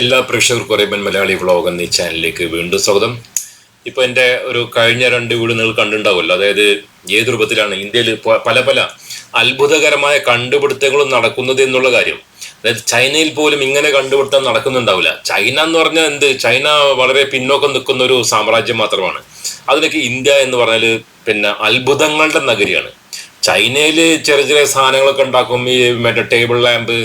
എല്ലാ പ്രേക്ഷകർക്കും അറിയാൻ മലയാളി വ്ളോഗ് എന്നീ ചാനലിലേക്ക് വീണ്ടും സ്വാഗതം. ഇപ്പൊ എന്റെ ഒരു കഴിഞ്ഞ രണ്ട് വീട് നിങ്ങൾ കണ്ടിട്ടുണ്ടാവുമല്ലോ. അതായത് ഏത് രൂപത്തിലാണ് ഇന്ത്യയിൽ പല പല അത്ഭുതകരമായ കണ്ടുപിടുത്തങ്ങളും നടക്കുന്നത് എന്നുള്ള കാര്യം. അതായത് ചൈനയിൽ പോലും ഇങ്ങനെ കണ്ടുപിടുത്തം നടക്കുന്നുണ്ടാവില്ല. ചൈന എന്ന് പറഞ്ഞാൽ എന്ത്? ചൈന വളരെ പിന്നോക്കം നിൽക്കുന്ന ഒരു സാമ്രാജ്യം മാത്രമാണ്. അതിലേക്ക് ഇന്ത്യ എന്ന് പറഞ്ഞാൽ പിന്നെ അത്ഭുതങ്ങളുടെ നഗരിയാണ്. ചൈനയിൽ ചെറിയ ചെറിയ സാധനങ്ങളൊക്കെ ഉണ്ടാക്കും. ഈ മറ്റേ ടേബിൾ ലാമ്പ്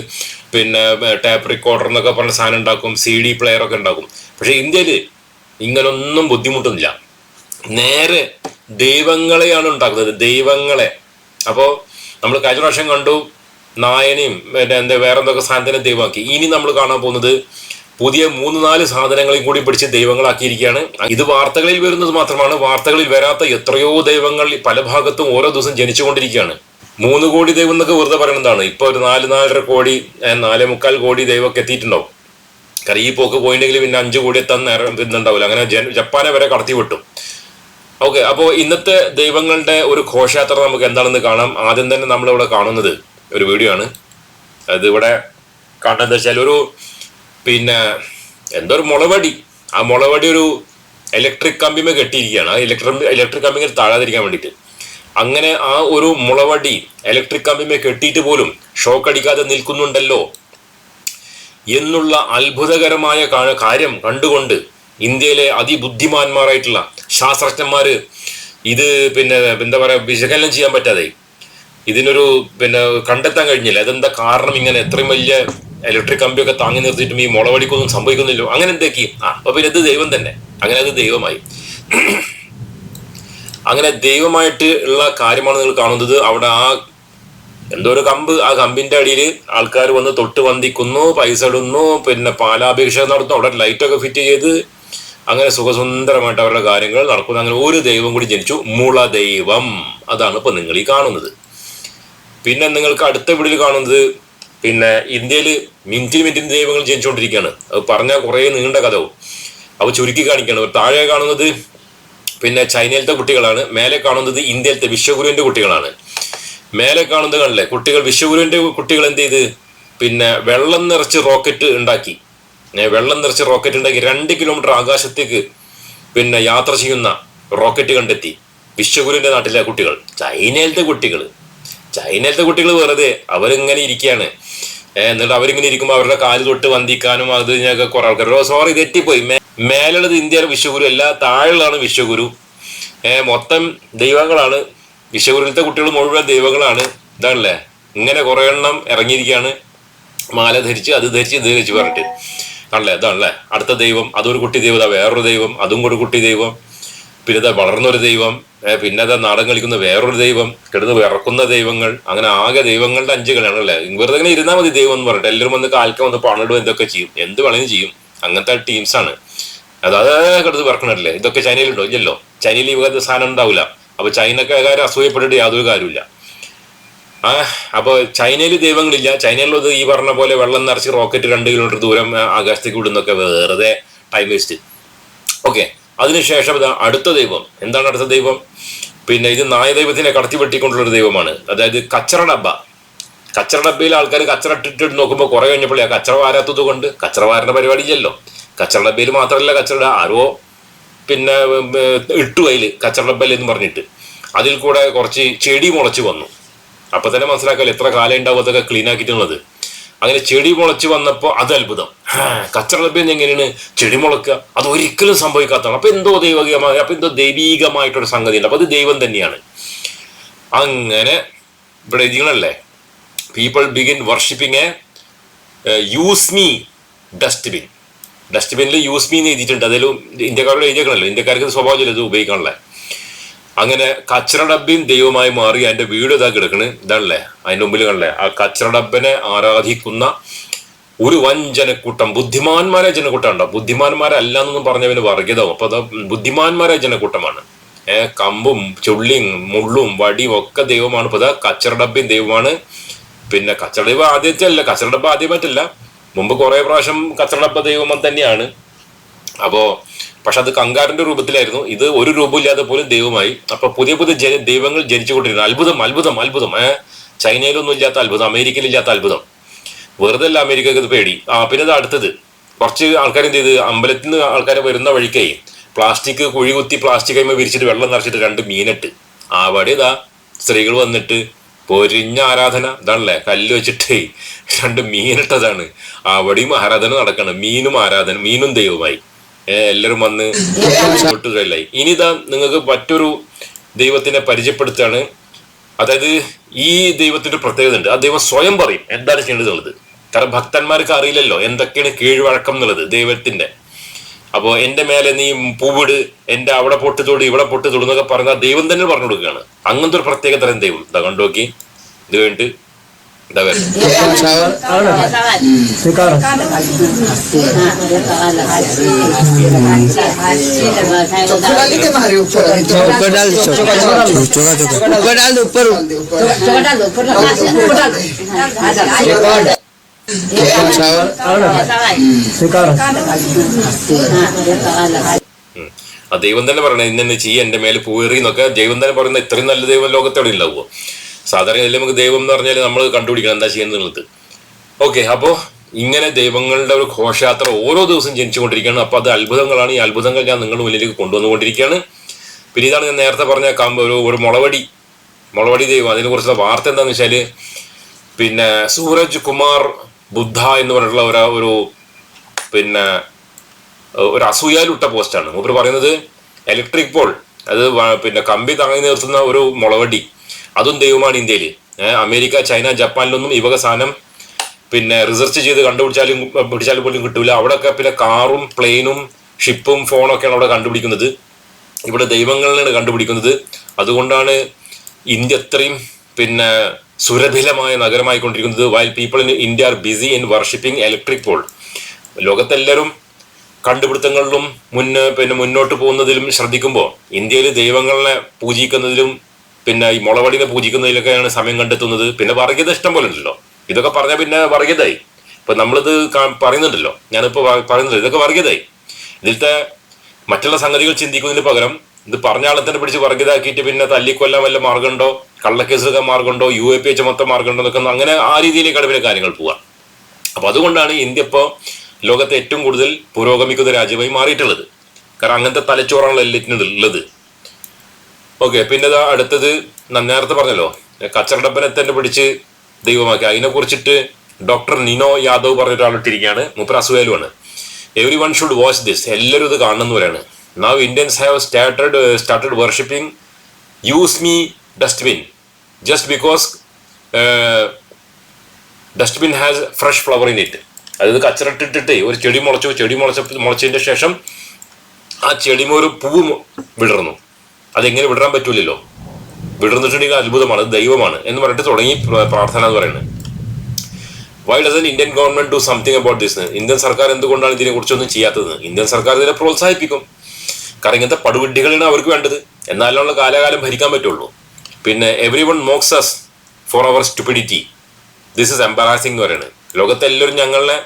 പിന്നെ ടാപ്പ് റെക്കോർഡർ എന്നൊക്കെ പറഞ്ഞ സാധനം ഉണ്ടാക്കും. സി ഡി പ്ലെയർ ഒക്കെ ഉണ്ടാക്കും. പക്ഷെ ഇന്ത്യയിൽ ഇങ്ങനൊന്നും ബുദ്ധിമുട്ടൊന്നുമില്ല. നേരെ ദൈവങ്ങളെയാണ് ഉണ്ടാക്കുന്നത്. ദൈവങ്ങളെ. അപ്പോൾ നമ്മൾ കഴിഞ്ഞ പ്രാവശ്യം കണ്ടു നായനെയും പിന്നെ എന്താ വേറെ എന്തൊക്കെ സാധനത്തിനെ ദൈവമാക്കി. ഇനി നമ്മൾ കാണാൻ പോകുന്നത് പുതിയ മൂന്ന് നാല് സാധനങ്ങളെയും കൂടി പിടിച്ച് ദൈവങ്ങളാക്കിയിരിക്കുകയാണ്. ഇത് വാർത്തകളിൽ വരുന്നത് മാത്രമാണ്. വാർത്തകളിൽ വരാത്ത എത്രയോ ദൈവങ്ങൾ പല ഭാഗത്തും ഓരോ ദിവസം ജനിച്ചുകൊണ്ടിരിക്കുകയാണ്. മൂന്ന് കോടി ദൈവം എന്നൊക്കെ വെറുതെ പറയുന്നതാണ് ഇപ്പൊ ഒരു നാല് നാലര കോടി നാലേ മുക്കാൽ കോടി ദൈവമൊക്കെ എത്തിയിട്ടുണ്ടാവും. കാരണം ഈ പോക്ക് പോയിട്ടുണ്ടെങ്കിൽ പിന്നെ അഞ്ചു കോടി എത്താൻ ഇന്നുണ്ടാവില്ല അങ്ങനെ ജപ്പാനെ വരെ കടത്തി വിട്ടു. ഓക്കെ അപ്പോൾ ഇന്നത്തെ ദൈവങ്ങളുടെ ഒരു ഘോഷയാത്ര നമുക്ക് എന്താണെന്ന് കാണാം. ആദ്യം തന്നെ നമ്മളിവിടെ കാണുന്നത് ഒരു വീഡിയോ ആണ്. അത് ഇവിടെ കാണുന്നത് വെച്ചാൽ ഒരു പിന്നെ എന്തോ ഒരു മുളവടി. ആ മുളവടി ഒരു ഇലക്ട്രിക് കമ്പിമേ കെട്ടിയിരിക്കുകയാണ്. ആ ഇലക്ട്രിക് ഇലക്ട്രിക് കമ്പിങ്ങൾ താഴാതിരിക്കാൻ വേണ്ടിയിട്ട്. അങ്ങനെ ആ ഒരു മുളവടി ഇലക്ട്രിക് കമ്പിമേ കെട്ടിയിട്ട് പോലും ഷോക്ക് അടിക്കാതെ നിൽക്കുന്നുണ്ടല്ലോ എന്നുള്ള അത്ഭുതകരമായ കാര്യം കണ്ടുകൊണ്ട് ഇന്ത്യയിലെ അതിബുദ്ധിമാന്മാരായിട്ടുള്ള ശാസ്ത്രജ്ഞന്മാര് ഇത് പിന്നെ എന്താ പറയാ വിശകലനം ചെയ്യാൻ പറ്റാതെ ഇതിനൊരു പിന്നെ കണ്ടെത്താൻ കഴിഞ്ഞില്ല. അതെന്താ കാരണം ഇങ്ങനെ എത്രയും വലിയ ഇലക്ട്രിക് കമ്പിയൊക്കെ താങ്ങി നിർത്തിയിട്ടും ഈ മുളവടിക്കൊന്നും സംഭവിക്കുന്നില്ലോ അങ്ങനെ എന്തൊക്കെ? ആ അപ്പൊ പിന്നെ ഇത് ദൈവം തന്നെ. അങ്ങനെ അത് ദൈവമായി. അങ്ങനെ ദൈവമായിട്ട് ഉള്ള കാര്യമാണ് നിങ്ങൾ കാണുന്നത്. അവിടെ ആ എന്തോ ഒരു കമ്പ് ആ കമ്പിന്റെ അടിയിൽ ആൾക്കാർ വന്ന് തൊട്ട് വന്ദിക്കുന്നു പൈസ ഇടുന്നു പിന്നെ പാലാപേക്ഷ നടത്തുന്നു. അവിടെ ലൈറ്റൊക്കെ ഫിറ്റ് ചെയ്ത് അങ്ങനെ സുഖസുന്ദരമായിട്ട് അവരുടെ കാര്യങ്ങൾ നടക്കുന്നു. അങ്ങനെ ഒരു ദൈവം കൂടി ജനിച്ചു. മുള ദൈവം. അതാണ് ഇപ്പൊ നിങ്ങൾ ഈ കാണുന്നത്. പിന്നെ നിങ്ങൾക്ക് അടുത്ത വീടിൽ കാണുന്നത് പിന്നെ ഇന്ത്യയിൽ മിനിറ്റിന് മിനിറ്റിന് ദൈവങ്ങൾ ജനിച്ചുകൊണ്ടിരിക്കുകയാണ് അത് പറഞ്ഞാൽ കുറേ നീണ്ട കഥവും അവ ചുരുക്കി കാണിക്കുകയാണ്. താഴെ കാണുന്നത് പിന്നെ ചൈനയിലത്തെ കുട്ടികളാണ്. മേലെ കാണുന്നത് ഇന്ത്യയിലത്തെ വിശ്വഗുരുവിന്റെ കുട്ടികളാണ്. മേലെ കാണുന്നത് കുട്ടികൾ വിശ്വഗുരുവിന്റെ കുട്ടികൾ എന്ത് ചെയ്ത്? പിന്നെ വെള്ളം നിറച്ച് റോക്കറ്റ് ഉണ്ടാക്കി. വെള്ളം നിറച്ച് റോക്കറ്റ് ഉണ്ടാക്കി രണ്ട് കിലോമീറ്റർ ആകാശത്തേക്ക് പിന്നെ യാത്ര ചെയ്യുന്ന റോക്കറ്റ് കണ്ടെത്തി. വിശ്വഗുരുവിന്റെ നാട്ടിലെ കുട്ടികൾ ചൈനയിലത്തെ കുട്ടികൾ. ചൈനയിലത്തെ കുട്ടികൾ വെറുതെ അവരിങ്ങനെ ഇരിക്കുകയാണ് എന്നിട്ട് അവരിങ്ങനെ ഇരിക്കുമ്പോൾ അവരുടെ കാൽ തൊട്ട് വന്ദിക്കാനും അത് ഞങ്ങൾക്ക് കുറെ ആൾക്കാർ സോറി തെറ്റിപ്പോയി. മേലുള്ളത് ഇന്ത്യയിലെ വിശ്വഗുരു അല്ല താഴെയുള്ളതാണ് വിശ്വഗുരു. മൊത്തം ദൈവങ്ങളാണ്. വിശ്വഗുരുവിലത്തെ കുട്ടികൾ മുഴുവൻ ദൈവങ്ങളാണ്. ഇതാണല്ലേ? ഇങ്ങനെ കുറെ എണ്ണം ഇറങ്ങിയിരിക്കുകയാണ്. മാല ധരിച്ച് അത് ധരിച്ച് ഇത് ധരിച്ച് പറഞ്ഞിട്ട്. ആണല്ലേ? അതാണല്ലേ അടുത്ത ദൈവം അതൊരു കുട്ടി ദൈവത വേറൊരു ദൈവം അതും കൂടെ കുട്ടി ദൈവം. പിന്നെ വളർന്ന വളർന്നൊരു ദൈവം പിന്നെ അതാ നാടൻ കളിക്കുന്ന വേറൊരു ദൈവം കിടന്ന് വിറക്കുന്ന ദൈവങ്ങൾ അങ്ങനെ ആകെ ദൈവങ്ങളുടെ അഞ്ച് കളിയാണല്ലേ വെറുതെ ഇങ്ങനെ ഇരുന്നാൽ മതി ദൈവം എന്ന് പറഞ്ഞിട്ട്. എല്ലാവരും വന്ന് കാൽക്ക വന്ന് പണിടും എന്തൊക്കെ ചെയ്യും. എന്ത് വേണമെങ്കിലും ചെയ്യും. അങ്ങനത്തെ ടീംസാണ് അതായത് കിടന്ന് വിറക്കണല്ലേ ഇതൊക്കെ ചൈനയിലുണ്ടോ? ഇല്ലല്ലോ. ചൈനയിൽ ഈ വകത്ത് സാധനം ഉണ്ടാവില്ല അപ്പൊ ചൈനക്കാരെ അസൂയപ്പെട്ടിട്ട് യാതൊരു കാര്യമില്ല ആ അപ്പൊ ചൈനയിൽ ദൈവങ്ങളില്ല. ചൈനയിലുള്ളത് ഈ പറഞ്ഞ പോലെ വെള്ളം നിറച്ച് റോക്കറ്റ് രണ്ട് കിലോമീറ്റർ ദൂരം ആകാശത്തേക്ക് വിടുന്നൊക്കെ വെറുതെ ടൈം വേസ്റ്റ് ഓക്കെ അതിനുശേഷം ഇതാ അടുത്ത ദൈവം. എന്താണ് അടുത്ത ദൈവം? പിന്നെ ഇത് നായദൈവത്തിനെ കടത്തി വെട്ടിക്കൊണ്ടുള്ള ഒരു ദൈവമാണ്. അതായത് കച്ചറ ഡബ്ബ. കച്ചറ ഡബ്ബയിൽ ആൾക്കാർ കച്ചറ ഇട്ടിട്ട് നോക്കുമ്പോൾ കുറെ കഴിഞ്ഞപ്പോൾ ആ കച്ചറ വാരാത്തത് കൊണ്ട് കച്ചറ വാരുന്ന പരിപാടി ഇല്ലല്ലോ. കച്ചറ ഡബ്ബയിൽ മാത്രമല്ല കച്ചറട ആരോ പിന്നെ ഇട്ടു അതിൽ കച്ചറ ഡബ്ബയിൽ എന്ന് പറഞ്ഞിട്ട്. അതിൽ കൂടെ കുറച്ച് ചെടി മുളച്ച് വന്നു. അപ്പൊ തന്നെ മനസ്സിലാക്കാല്ലോ എത്ര കാലം ഉണ്ടാവും അതൊക്കെ ക്ലീൻ ആക്കിയിട്ടുള്ളത്. അങ്ങനെ ചെടി മുളച്ച് വന്നപ്പോൾ അത് അത്ഭുതം. കച്ചറ എങ്ങനെയാണ്? ചെടി മുളക്കുക. അത് ഒരിക്കലും സംഭവിക്കാത്തതാണ്. അപ്പൊ എന്തോ ദൈവികമായ അപ്പൊ എന്തോ ദൈവീകമായിട്ടൊരു സംഗതി ഉണ്ട് അപ്പൊ അത് ദൈവം തന്നെയാണ്. അങ്ങനെ ഇവിടെ ഇതിങ്ങളല്ലേ people begin worshipping a use me dustbin ഡസ്റ്റ്ബിനിൽ use me എന്ന് എഴുതിയിട്ടുണ്ട്. അതിലും ഇന്ത്യക്കാരോട് എഴുതിയേക്കണല്ലോ. ഇന്ത്യക്കാർക്ക് സ്വഭാവമില്ല ഇത് ഉപയോഗിക്കാനുള്ള അങ്ങനെ കച്ചറ ഡബ്ബയും ദൈവമായി മാറി അതിന്റെ വീട് ഇതാ കിടക്കണ്. ഇതാണല്ലേ? അതിന്റെ മുമ്പിൽ കണ്ടല്ലേ? ആ കച്ചറ ഡബ്ബനെ ആരാധിക്കുന്ന ഒരു വൻ ജനക്കൂട്ടം ബുദ്ധിമാന്മാരെ ജനക്കൂട്ടം ഉണ്ടോ? ബുദ്ധിമാന്മാരല്ല എന്നൊന്നും പറഞ്ഞവന് വർഗീയതാവും അപ്പൊ അത് ബുദ്ധിമാന്മാരെ ജനക്കൂട്ടമാണ്. ഏഹ് കമ്പും ചുള്ളിയും മുള്ളും വടിയും ഒക്കെ ദൈവമാണ്. ഇപ്പൊ ഇതാ കച്ചറ ഡബ്ബയും ദൈവമാണ്. പിന്നെ കച്ചറ ദൈവം ആദ്യത്തെ അല്ല കച്ചറ ഡബ്ബ ആദ്യമായിട്ടല്ല. മുമ്പ് കുറെ പ്രാവശ്യം കച്ചറ ഡബ്ബ ദൈവം തന്നെയാണ്. അപ്പോ പക്ഷെ അത് കങ്കാറിന്റെ രൂപത്തിലായിരുന്നു. ഇത് ഒരു രൂപമില്ലാതെ പോലും ദൈവമായി അപ്പൊ പുതിയ പുതിയ ദൈവങ്ങൾ ജനിച്ചുകൊണ്ടിരുന്നു അത്ഭുതം അത്ഭുതം അത്ഭുതം ഏഹ് ചൈനയിലൊന്നും ഇല്ലാത്ത അത്ഭുതം അമേരിക്കയിൽ ഇല്ലാത്ത അത്ഭുതം. വെറുതെ അല്ല അമേരിക്കക്ക് ഇത് പേടി. ആ പിന്നെ ഇത് അടുത്തത്. കുറച്ച് ആൾക്കാർ എന്ത് ചെയ്ത്? അമ്പലത്തിൽ നിന്ന് ആൾക്കാർ വരുന്ന വഴിക്കായി പ്ലാസ്റ്റിക് കുഴി കുത്തി പ്ലാസ്റ്റിക് കൈമ വിരിച്ചിട്ട് വെള്ളം നിറച്ചിട്ട് രണ്ട് മീനിട്ട്. ആ പടി ഇതാ. സ്ത്രീകൾ വന്നിട്ട് പൊരിഞ്ഞ ആരാധന. ഇതാണല്ലേ? കല്ല് വെച്ചിട്ട് രണ്ട് മീനിട്ടതാണ്. അവിടെയും ആരാധന നടക്കണം. മീനും ആരാധന മീനും ദൈവമായി എല്ലാവരും വന്ന് പൊട്ടുകയല്ലായി ഇനി ഇതാ നിങ്ങൾക്ക് മറ്റൊരു ദൈവത്തിനെ പരിചയപ്പെടുത്താണ് അതായത് ഈ ദൈവത്തിന്റെ പ്രത്യേകത ഉണ്ട്. ആ ദൈവം സ്വയം പറയും എന്താണ് ചെയ്യേണ്ടത് എന്നുള്ളത് കാരണം ഭക്തന്മാർക്ക് അറിയില്ലല്ലോ എന്തൊക്കെയാണ് കീഴ്വഴക്കം എന്നുള്ളത് ദൈവത്തിന്റെ അപ്പോ എന്റെ മേലെ നീ പൂവിട് എന്റെ അവിടെ പൊട്ട് തൊടു ഇവിടെ പൊട്ട് തൊടുന്നൊക്കെ പറഞ്ഞാൽ ദൈവം തന്നെ പറഞ്ഞു കൊടുക്കുകയാണ്. അങ്ങനത്തെ ഒരു പ്രത്യേക തരം ദൈവം ഇതാ കണ്ടു നോക്കി. ഇത് കഴിഞ്ഞിട്ട് David. ദൈവം തന്നെ പറയണേ ഇന്നെ ചെയ്യ എന്റെ മേലെ പോയി എന്നൊക്കെ ദൈവം തന്നെ പറയുന്ന ഇത്രയും നല്ല ദൈവം ലോകത്തോടെ ഉണ്ടാവുമോ സാധാരണ ഇതിൽ നമുക്ക് ദൈവം എന്ന് പറഞ്ഞാൽ നമ്മൾ കണ്ടുപിടിക്കണം എന്താ ചെയ്യുന്നത് ഓക്കെ അപ്പോൾ ഇങ്ങനെ ദൈവങ്ങളുടെ ഒരു ഘോഷയാത്ര ഓരോ ദിവസം ജനിച്ചുകൊണ്ടിരിക്കുകയാണ്. അപ്പോൾ അത് അത്ഭുതങ്ങളാണ്. ഈ അത്ഭുതങ്ങൾ ഞാൻ നിങ്ങളുടെ മുന്നിലേക്ക് കൊണ്ടുവന്നുകൊണ്ടിരിക്കുകയാണ്. പിന്നെ ഇതാണ് ഞാൻ നേരത്തെ പറഞ്ഞ കമ്പ് ഒരു ഒരു മുളവടി. മുളവടി ദൈവം. അതിനെക്കുറിച്ചുള്ള വാർത്ത എന്താണെന്ന് വെച്ചാൽ പിന്നെ സൂരജ് കുമാർ ബുദ്ധ എന്ന് പറഞ്ഞിട്ടുള്ള ഒരു ഒരു പിന്നെ ഒരു അസൂയാലുട്ട പോസ്റ്റാണ്. മൂപ്പർ പറയുന്നത് ഇലക്ട്രിക് പോൾ. അത് പിന്നെ കമ്പി താങ്ങി നിർത്തുന്ന ഒരു മുളവടി. അതും ദൈവമാണ് ഇന്ത്യയിൽ അമേരിക്ക ചൈന ജപ്പാനിലൊന്നും ഈ വക സാധനം പിന്നെ റിസർച്ച് ചെയ്ത് കണ്ടുപിടിച്ചാലും പിടിച്ചാലും പോലും കിട്ടൂല. അവിടെയൊക്കെ പിന്നെ കാറും പ്ലെയിനും ഷിപ്പും ഫോണൊക്കെയാണ് അവിടെ കണ്ടുപിടിക്കുന്നത്. ഇവിടെ ദൈവങ്ങളിലാണ് കണ്ടുപിടിക്കുന്നത്. അതുകൊണ്ടാണ് ഇന്ത്യ അത്രയും പിന്നെ സുരഭിലമായ നഗരമായിക്കൊണ്ടിരിക്കുന്നത്. While people in India are busy in worshipping electric pole ലോകത്തെല്ലാവരും കണ്ടുപിടുത്തങ്ങളിലും മുന്നേ പിന്നെ മുന്നോട്ട് പോകുന്നതിലും ശ്രദ്ധിക്കുമ്പോൾ ഇന്ത്യയിൽ ദൈവങ്ങളെ പൂജിക്കുന്നതിലും പിന്നെ ഈ മുളവടിനെ പൂജിക്കുന്നതിലൊക്കെയാണ് സമയം കണ്ടെത്തുന്നത്. പിന്നെ വർഗീയത ഇഷ്ടം പോലെ ഉണ്ടല്ലോ. ഇതൊക്കെ പറഞ്ഞാൽ പിന്നെ വർഗീയതായി. ഇപ്പൊ നമ്മളിത് പറയുന്നുണ്ടല്ലോ. ഞാനിപ്പോ പറയുന്നുണ്ട് ഇതൊക്കെ വർഗീയതായി. ഇതിലത്തെ മറ്റുള്ള സംഗതികൾ ചിന്തിക്കുന്നതിന് പകരം ഇത് പറഞ്ഞ ആളെ തന്നെ പിടിച്ച് വർഗീയതാക്കിയിട്ട് പിന്നെ തല്ലിക്കൊല്ലാൻ വല്ല മാർഗമുണ്ടോ? കള്ളക്കേസൊക്കെ മാർഗമുണ്ടോ? യു എ പി എച്ച് മൊത്തം മാർഗമുണ്ടോ? എന്നൊക്കെ അങ്ങനെ ആ രീതിയിലേക്കാണ് പിന്നെ കാര്യങ്ങൾ പോവുക അപ്പൊ അതുകൊണ്ടാണ് ഇന്ത്യ ഇപ്പോ ലോകത്തെ ഏറ്റവും കൂടുതൽ പുരോഗമിക്കുന്ന രാജ്യമായി മാറിയിട്ടുള്ളത്. കാരണം അങ്ങനത്തെ തലച്ചോറാണ് എല്ലാറ്റിനും ഉള്ളത്. ഓക്കെ പിന്നെ അടുത്തത് നേരത്തെ പറഞ്ഞല്ലോ കച്ചറടപ്പനെ തന്നെ പിടിച്ച് ദൈവമാക്കി. അതിനെ കുറിച്ചിട്ട് ഡോക്ടർ നിനോ യാദവ് പറഞ്ഞ ഒരാളിട്ടിരിക്കുകയാണ് മൂപ്പർ അസുഖയിലുമാണ് every one should watch this എല്ലാവരും ഇത് കാണുന്ന പറയാണ് now Indians have started started worshipping use me dustbin just because dustbin has fresh flower in it അതായത് കച്ചറട്ടിട്ടിട്ട് ഒരു ചെടി മുളച്ചു ചെടി മുളച്ച മുളച്ചതിന്റെ ശേഷം ആ ചെടിമൊരു പൂവ് വിടർന്നു. അതെങ്ങനെ വിടരാൻ പറ്റൂലല്ലോ? വിടർന്നിട്ടുണ്ടെങ്കിൽ അത്ഭുതമാണ് അത് ദൈവമാണ് എന്ന് പറഞ്ഞിട്ട് തുടങ്ങി പ്രാർത്ഥന എന്ന് പറയുന്നത്. Why doesn't Indian government do something about this Indian സർക്കാർ എന്തുകൊണ്ടാണ് ഇതിനെ കുറിച്ചൊന്നും ചെയ്യാത്തത്? ഇന്ത്യൻ സർക്കാർ ഇതിനെ പ്രോത്സാഹിപ്പിക്കും. കാരണം ഇങ്ങനത്തെ പടുവിഡ്ഢികളാണ് അവർക്ക് വേണ്ടത്. എന്നാലുള്ള കാലാകാലം ഭരിക്കാൻ പറ്റുള്ളൂ. പിന്നെ every one mocks us for our stupidity this is embarrassing എന്ന് പറയുന്നത്. ലോകത്തെല്ലാവരും ഞങ്ങളെ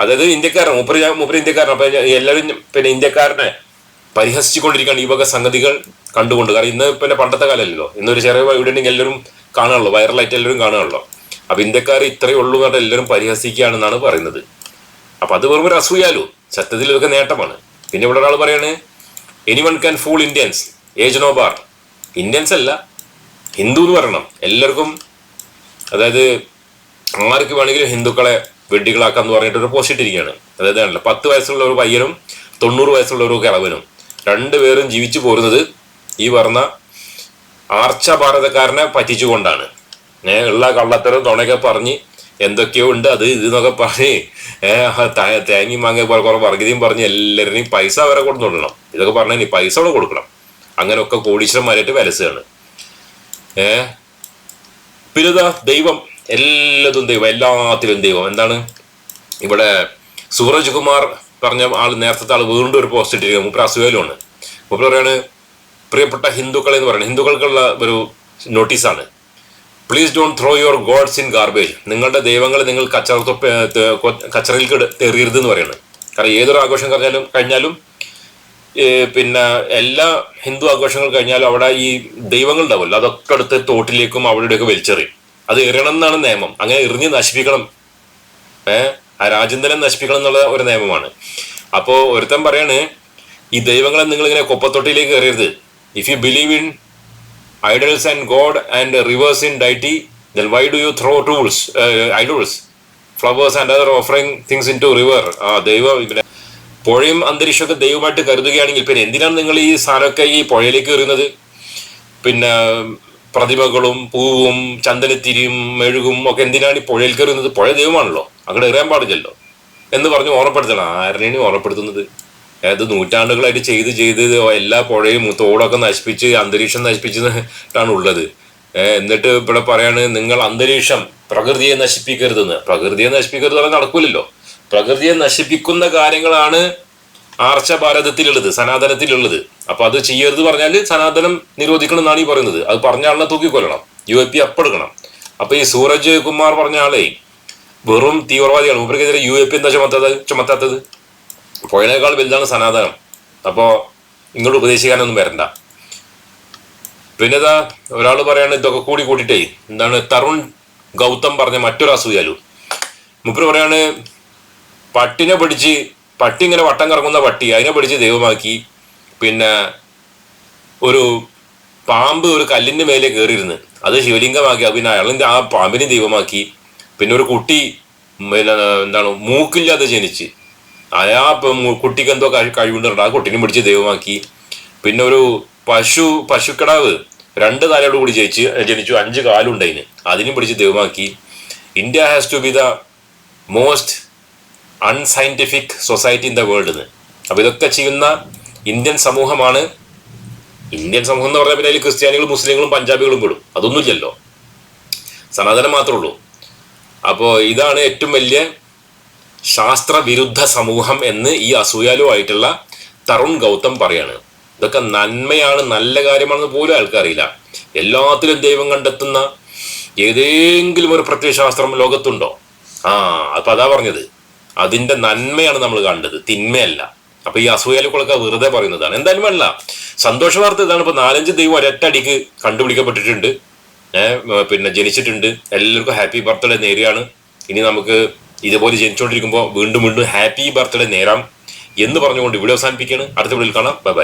അതായത് ഇന്ത്യക്കാരൻ മുപ്പര് മൂപ്പര് ഇന്ത്യക്കാരൻ അപ്പൊ എല്ലാവരും പിന്നെ ഇന്ത്യക്കാരനെ പരിഹസിച്ചുകൊണ്ടിരിക്കുകയാണ് ഈ വക സംഗതികൾ കണ്ടുകൊണ്ട്. കാരണം ഇന്ന് പിന്നെ പണ്ടത്തെ കാലമല്ലല്ലോ. ഇന്നൊരു ചെറിയ വീട് ഉണ്ടെങ്കിൽ എല്ലാവരും കാണാനുള്ളൂ വൈറലായിട്ട് എല്ലാവരും കാണാനുള്ളൂ അപ്പൊ ഇന്ത്യക്കാർ ഇത്രയേ ഉള്ളൂ എന്ന് എല്ലാവരും പരിഹസിക്കുകയാണെന്നാണ് പറയുന്നത്. അപ്പൊ അത് വെറും ഒരു അസൂയാലോ സത്യത്തിൽ ഇതൊക്കെ നേട്ടമാണ്. പിന്നെ ഇവിടെ ഒരാൾ പറയാണ് any one can fool Indians age no bar Indians അല്ല ഹിന്ദു എന്ന് പറയണം. എല്ലാവർക്കും അതായത് ആർക്ക് വേണമെങ്കിലും ഹിന്ദുക്കളെ വെഡ്ഡികളാക്കാന്ന് പറഞ്ഞിട്ട് ഒരു പോസ്റ്റ് ഇട്ടിരിക്കുകയാണ്. അതായത് പത്ത് വയസ്സുള്ള ഒരു പയ്യനും തൊണ്ണൂറ് വയസ്സുള്ള ഒരു കിളവനും. രണ്ടുപേരും ജീവിച്ചു പോരുന്നത് ഈ പറഞ്ഞ ആർച്ച ഭാരതക്കാരനെ പറ്റിച്ചുകൊണ്ടാണ് ഉള്ള കള്ളത്തരം തുണയൊക്കെ പറഞ്ഞ് എന്തൊക്കെയോ ഉണ്ട് അത് ഇത് എന്നൊക്കെ പറഞ്ഞ് ഏഹ് തേങ്ങി മാങ്ങ പോലെ കുറെ വർഗീയതയും പറഞ്ഞ് എല്ലാവരുടെയും പൈസ വരെ കൊടുത്തോളണം ഇതൊക്കെ പറഞ്ഞാൽ പൈസ അവിടെ കൊടുക്കണം. അങ്ങനെയൊക്കെ കോടീശ്വരന്മാരായിട്ട് വലസുകയാണ് ഏ പിന്നെ ദൈവം എല്ലാതും ദൈവം എല്ലാത്തിലും ദൈവം. എന്താണ്? ഇവിടെ സൂരജ് കുമാർ പറഞ്ഞ ആൾ നേരത്തെ ആൾ വീണ്ടും ഒരു പോസ്റ്റ് ഇട്ടിരിക്കുന്നത് മൂപ്പർ അസുഖലുമാണ് മൂപ്പർ പറയാണ് പ്രിയപ്പെട്ട ഹിന്ദുക്കളെ എന്ന് പറയുന്നത് ഹിന്ദുക്കൾക്കുള്ള ഒരു നോട്ടീസാണ് please don't throw your gods in garbage നിങ്ങളുടെ ദൈവങ്ങളെ നിങ്ങൾ കച്ചറ കച്ചറയിൽ ത- കച്ചറയിലേക്ക് ഇട- എന്ന് പറയുന്നത് കാരണം ഏതൊരു ആഘോഷം കഴിഞ്ഞാലും കഴിഞ്ഞാലും പിന്നെ എല്ലാ ഹിന്ദു ആഘോഷങ്ങൾ കഴിഞ്ഞാലും അവിടെ ഈ ദൈവങ്ങൾ ഉണ്ടാവുമല്ലോ. അതൊക്കെ അടുത്ത് തോട്ടിലേക്കും അവിടെയൊക്കെ വലിച്ചെറിയും. അത് എറിയണം എന്നാണ് നിയമം. അങ്ങനെ എറിഞ്ഞ് നശിപ്പിക്കണം. ഏ? ആ രാജ്യം തന്നെ നശിപ്പിക്കണം എന്നുള്ള ഒരു നിയമമാണ്. അപ്പോൾ ഒരുത്തൻ പറയാണ് ഈ ദൈവങ്ങളെ നിങ്ങൾ ഇങ്ങനെ കൊപ്പത്തൊട്ടിയിലേക്ക് കയറരുത്. If you believe in idols and god and rivers in deity then why do you throw tools uh, flowers and other other things into river ആ ദൈവം പിന്നെ പുഴയും അന്തരീക്ഷമൊക്കെ ദൈവമായിട്ട് കരുതുകയാണെങ്കിൽ പിന്നെ എന്തിനാണ് നിങ്ങൾ ഈ സാധനമൊക്കെ ഈ പുഴയിലേക്ക് എറിയുന്നത് പിന്നെ പ്രതിമകളും പൂവും ചന്ദനത്തിരിയും മെഴുകും ഒക്കെ എന്തിനാണ് ഈ പുഴയിൽ കയറുന്നത്? പുഴ ദൈവമാണല്ലോ. അങ്ങോട്ട് എറിയാൻ പാടില്ലല്ലോ. എന്ന് പറഞ്ഞ് ഓർമ്മപ്പെടുത്തണം. ആരെയാണ് ഓർമ്മപ്പെടുത്തുന്നത്? അതായത് നൂറ്റാണ്ടുകളായിട്ട് ചെയ്ത് ചെയ്ത് എല്ലാ പുഴയും തോടൊക്കെ നശിപ്പിച്ച് അന്തരീക്ഷം നശിപ്പിച്ചിട്ടാണ് ഉള്ളത്. എന്നിട്ട് ഇവിടെ പറയാണ് നിങ്ങൾ അന്തരീക്ഷം പ്രകൃതിയെ നശിപ്പിക്കരുതെന്ന്. പ്രകൃതിയെ നശിപ്പിക്കരുത് പറഞ്ഞാൽ നടക്കൂലല്ലോ. പ്രകൃതിയെ നശിപ്പിക്കുന്ന കാര്യങ്ങളാണ് ആർച്ച ഭാരതത്തിലുള്ളത് സനാതനത്തിലുള്ളത്. അപ്പൊ അത് ചെയ്യരുത് പറഞ്ഞാൽ സനാതനം നിരോധിക്കണം എന്നാണ് ഈ പറയുന്നത്. അത് പറഞ്ഞ ആളിനെ തൂക്കിക്കൊല്ലണം. യു എ പി അപ്പെടുക്കണം. അപ്പൊ ഈ സൂരജ് കുമാർ പറഞ്ഞ ആളെ വെറും തീവ്രവാദിയാണ്. മൂപ്പർക്കെതിരെ യു എ പി എന്താ ചുമത്താത്തത്? ചുമത്താത്തത്? പുഴയേക്കാൾ വലുതാണ് സനാതനം. അപ്പോൾ ഇങ്ങോട്ട് ഉപദേശിക്കാനൊന്നും വരണ്ട. പിന്നെ ഇതാ ഒരാൾ പറയാണ് ഇതൊക്കെ കൂടി കൂട്ടിട്ടേ എന്താണ് തരുൺ ഗൗതം പറഞ്ഞ മറ്റൊരു അസൂയാലു മുപ്പര് പറയാണ് പട്ടിനെ പിടിച്ച് പട്ടി ഇങ്ങനെ വട്ടം കറങ്ങുന്ന പട്ടി അതിനെ പിടിച്ച് ദൈവമാക്കി. പിന്നെ ഒരു പാമ്പ് ഒരു കല്ലിന്റെ മേലെ കയറിയിരുന്ന് അത് ശിവലിംഗമാക്കി. പിന്നെ അയാളിന്റെ ആ പാമ്പിനെ ദൈവമാക്കി. പിന്നെ ഒരു കുട്ടി പിന്നെ എന്താണ് മൂക്കില്ലാതെ ജനിച്ച്. അയാ കുട്ടിക്ക് എന്തോ കഴി- കഴിവുണ്ട് ആ കുട്ടീനെ പിടിച്ച് ദൈവമാക്കി. പിന്നെ ഒരു പശു പശുക്കിടാവ് രണ്ട് തലയോട് കൂടി ജയിച്ച് ജനിച്ചു. അഞ്ച് കാലുണ്ടതിന് അതിനും. പിടിച്ച് ദൈവമാക്കി. India has to be the most unscientific society in the world അപ്പൊ ഇതൊക്കെ ചെയ്യുന്ന ഇന്ത്യൻ സമൂഹമാണ്. ഇന്ത്യൻ സമൂഹം എന്ന് പറഞ്ഞാൽ പിന്നെ അതിൽ ക്രിസ്ത്യാനികളും മുസ്ലിങ്ങളും പഞ്ചാബികളും പെടും. അതൊന്നുമില്ലല്ലോ. സനാതനം മാത്രമേ ഉള്ളൂ. അപ്പോൾ ഇതാണ് ഏറ്റവും വലിയ ശാസ്ത്രവിരുദ്ധ സമൂഹം എന്ന് ഈ അസൂയാലുമായിട്ടുള്ള തരുൺ ഗൗതം പറയാണ്. ഇതൊക്കെ നന്മയാണ് നല്ല കാര്യമാണെന്ന് പോലും ആൾക്കറിയില്ല. എല്ലാത്തിലും ദൈവം കണ്ടെത്തുന്ന ഏതെങ്കിലും ഒരു പ്രത്യയശാസ്ത്രം ലോകത്തുണ്ടോ? ആ അപ്പൊ അതാ പറഞ്ഞത്. അതിന്റെ നന്മയാണ് നമ്മൾ കണ്ടത്. തിന്മയല്ല. അപ്പൊ ഈ അസൂയാലുക്കളൊക്കെ വെറുതെ പറയുന്നതാണ്. എന്തായാലും വേണ്ട. സന്തോഷ വാർത്ത ഇതാണ്. ഇപ്പൊ നാലഞ്ച് ദൈവം ഒരൊറ്റടിക്ക് കണ്ടുപിടിക്കപ്പെട്ടിട്ടുണ്ട്. ഏഹ് പിന്നെ ജനിച്ചിട്ടുണ്ട്. എല്ലാവർക്കും ഹാപ്പി ബർത്ത്ഡേ നേരെയാണ്. ഇനി നമുക്ക് ഇതുപോലെ ജനിച്ചുകൊണ്ടിരിക്കുമ്പോൾ വീണ്ടും വീണ്ടും ഹാപ്പി ബർത്ത്ഡേ നേരാം എന്ന് പറഞ്ഞുകൊണ്ട് ഇവിടെ അവസാനിപ്പിക്കുകയാണ്. അടുത്ത വീഡിയോയിൽ കാണാം. Bye bye.